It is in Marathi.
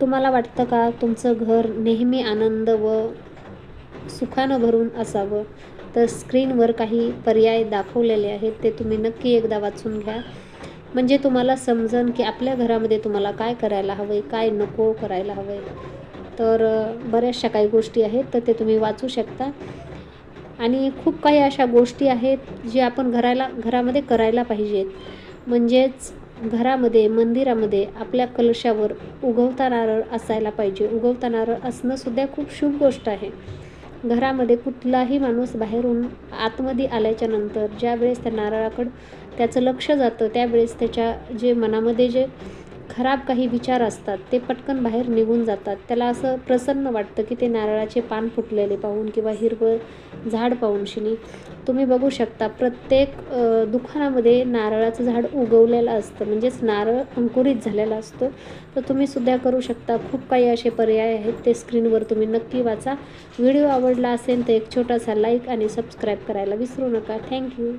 तुम्हाला वाटतं का तुमचं घर नेहमी आनंद व सुखानं भरून असावं? तर स्क्रीनवर काही पर्याय दाखवलेले आहेत ते तुम्ही नक्की एकदा वाचून घ्या. म्हणजे तुम्हाला समजन की आपल्या घरामध्ये तुम्हाला काय करायला हवं आहे काय नको करायला हवं आहे तर बऱ्याचशा काही गोष्टी आहेत तर ते तुम्ही वाचू शकता. आणि खूप काही अशा गोष्टी आहेत जे आपण घराला घरामध्ये करायला पाहिजेत. म्हणजेच घरामध्ये मंदिरामध्ये आपल्या कलशावर उगवता नारळ असायला पाहिजे. उगवता नारळ असणंसुद्धा खूप शुभ गोष्ट आहे. घरामध्ये कुठलाही माणूस बाहेरून आतमध्ये आल्याच्यानंतर ज्यावेळेस त्या नारळाकडं त्याचं लक्ष जातं त्यावेळेस त्याच्या जे मनामध्ये जे खराब काही विचार असतात ते पटकन बाहेर निघून जातात. त्याला असं प्रसन्न वाटतं की ते नारळाचे पान फुटलेले पाहून किंवा हिरवं झाड पाहून शिनी. तुम्ही बघू शकता प्रत्येक दुकानामध्ये नारळाचं झाड उगवलेलं असतं. म्हणजेच नारळ अंकुरित झालेला असतो. तर तुम्ही सुद्धा करू शकता. खूप काही असे पर्याय आहेत. ते स्क्रीनवर तुम्ही नक्की वाचा. व्हिडिओ आवडला असेल तर एक छोटासा लाईक आणि सबस्क्राईब करायला विसरू नका. थँक्यू